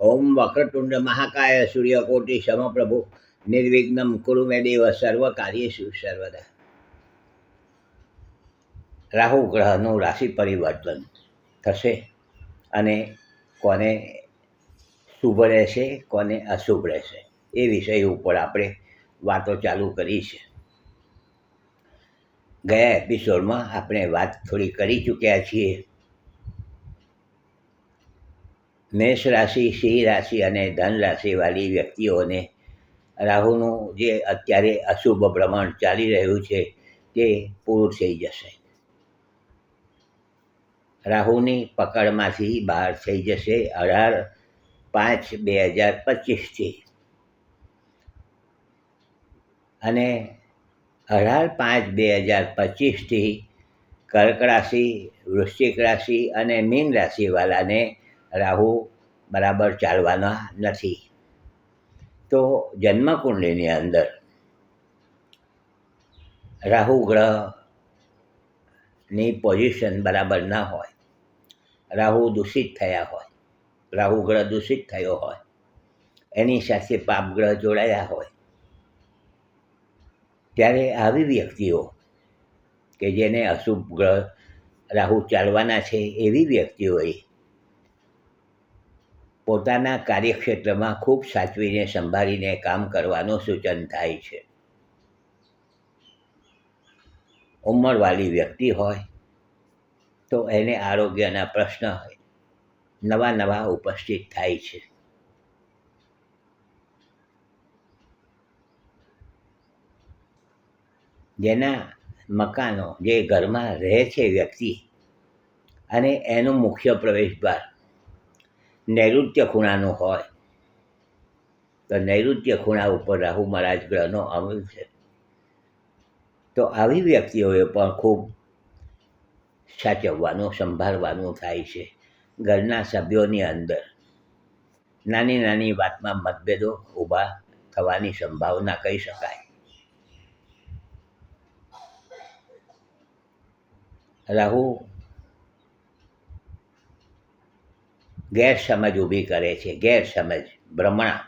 ઓમ વક્રતુંડ મહાકાય સૂર્યકોટિ સમપ્રભુ. નિર્વિઘ્નમ કુરુ મે દેવ સર્વ કાર્યેશુ સર્વદા. રાહુ ગ્રહનું રાશિ પરિવર્તન થશે અને કોને શુભ રહેશે, કોને અશુભ રહેશે, એ વિષય ઉપર આપણે વાતો ચાલુ કરી છે. ગયા એપિસોડમાં આપણે વાત થોડી કરી ચૂક્યા છીએ. મેષ રાશિ, સિંહ રાશિ અને ધન રાશિવાળી વ્યક્તિઓને રાહુનું જે અત્યારે અશુભ પ્રમાણ ચાલી રહ્યું છે તે પૂરું થઈ જશે. રાહુની પકડમાંથી બહાર થઈ જશે અઢાર પાંચ બે હજાર પચીસથી. અને અઢાર પાંચ બે હજાર પચીસથી કર્ક રાશિ, વૃશ્ચિક રાશિ અને મીન રાશિવાળાને રાહુ બરાબર ચાલવાના નથી. તો જન્મકુંડલીની અંદર રાહુ ગ્રહની પોઝિશન બરાબર ના હોય, રાહુ દૂષિત થયા હોય, રાહુ ગ્રહ દૂષિત થયો હોય, એની સાથે પાપ ગ્રહ જોડાયા હોય, ત્યારે આવી વ્યક્તિઓ કે જેને અશુભ ગ્રહ રાહુ ચાલવાના છે એવી વ્યક્તિઓએ પોતાના કાર્યક્ષેત્રમાં ખૂબ સાચવીને સંભાળીને કામ કરવાનું સૂચન થાય છે. ઉંમરવાળી વ્યક્તિ હોય તો એને આરોગ્યના પ્રશ્ન હોય, નવા નવા ઉપસ્થિત થાય છે. જેના મકાનો જે ઘરમાં રહે છે વ્યક્તિ અને એનું મુખ્ય પ્રવેશદ્વાર નૈઋત્ય ખૂણાનું હોય. તો નૈઋત્ય ખૂણા ઉપર રાહુ મહારાજ ગ્રહનો અમલ છે. તો આવી વ્યક્તિઓએ પણ ખૂબ સાચવવાનું, સંભાળવાનું થાય છે ઘરના સભ્યોની અંદર. નાની નાની વાતમાં મતભેદો ઊભા થવાની સંભાવના કહી શકાય. રાહુ ગેરસમજ ઊભી કરે છે, ગેરસમજ, ભ્રમણા.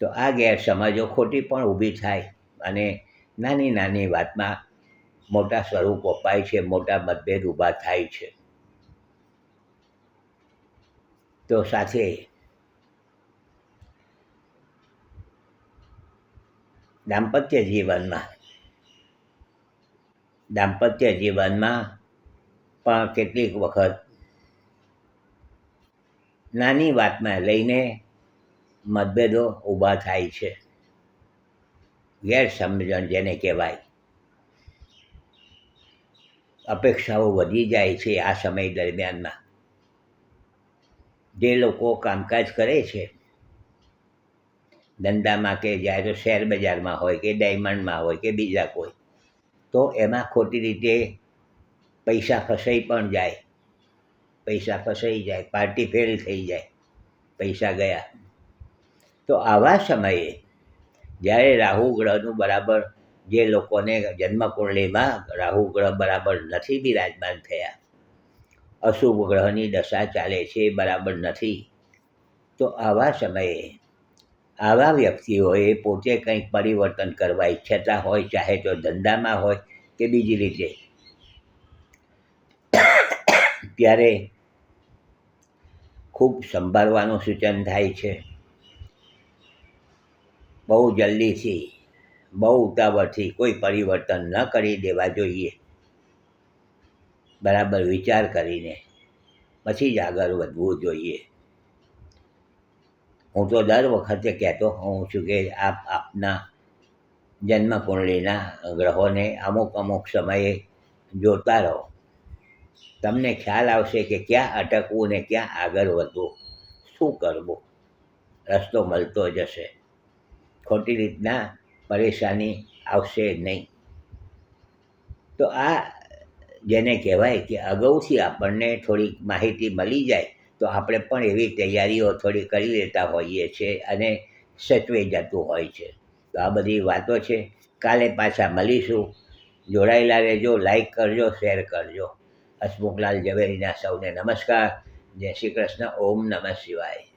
તો આ ગેરસમજો ખોટી પણ ઊભી થાય અને નાની નાની વાતમાં મોટા સ્વરૂપ અપાય છે, મોટા મતભેદ ઊભા થાય છે. તો સાથે દાંપત્ય જીવનમાં દાંપત્ય જીવનમાં પણ કેટલીક વખત નાની વાતમાં લઈને મતભેદો ઊભા થાય છે. ગેરસમજણ જેને કહેવાય. અપેક્ષાઓ વધી જાય છે આ સમય દરમિયાનમાં. જે લોકો કામકાજ કરે છે, ધંધામાં કે જ્યારે શેર બજારમાં હોય કે ડાયમંડમાં હોય કે બીજા કોઈ, તો એમાં ખોટી રીતે પૈસા ફસાઈ પણ જાય. પૈસા ફસાઈ જાય, પાર્ટી ફેલ થઈ જાય, પૈસા ગયા. તો આવા સમયે જ્યારે રાહુ ગ્રહનું બરાબર જે લોકોને જન્મકુંડલીમાં રાહુ ગ્રહ બરાબર નથી બિરાજમાન થયા, અશુભ ગ્રહની દશા ચાલે છે, બરાબર નથી, તો આવા સમયે આવા વ્યક્તિઓએ પોતે કંઈક પરિવર્તન કરવા ઈચ્છતા હોય, ચાહે તો ધંધામાં હોય કે બીજી રીતે ત્યારે ખૂબ સંભાળવાનું સૂચન થાય છે. બહુ જલ્દીથી, બહુ ઉતાવળથી કોઈ પરિવર્તન ન કરી દેવા જોઈએ. બરાબર વિચાર કરીને પછી જ આગળ વધવું જોઈએ. હું તો દર વખતે કહેતો હોઉં છું કે આપ આપના જન્મકુંડળીના ગ્રહોને અમુક અમુક સમયે જોતા રહો. તમને ખ્યાલ આવશે કે ક્યાં અટકવું ને ક્યાં આગળ વધવું? શું કરવું? રસ્તો મળતો જશે. ખોટી રીતના પરેશાની આવશે નહીં. તો આ જેને કહેવાય કે અગાઉથી આપણને થોડીક માહિતી મળી જાય, તો આપણે પણ એવી તૈયારીઓ થોડી કરી લેતા હોઈએ છીએ અને સચવાઈ જતું હોય છે. તો આ બધી વાતો છે. કાલે પાછા મળીશું. જોડાયેલા રહેજો લાઈક કરજો શેર કરજો. હસમુખલાલ ઝવેરીના સૌને નમસ્કાર. જય શ્રી કૃષ્ણ. ઓમ નમઃ શિવાય.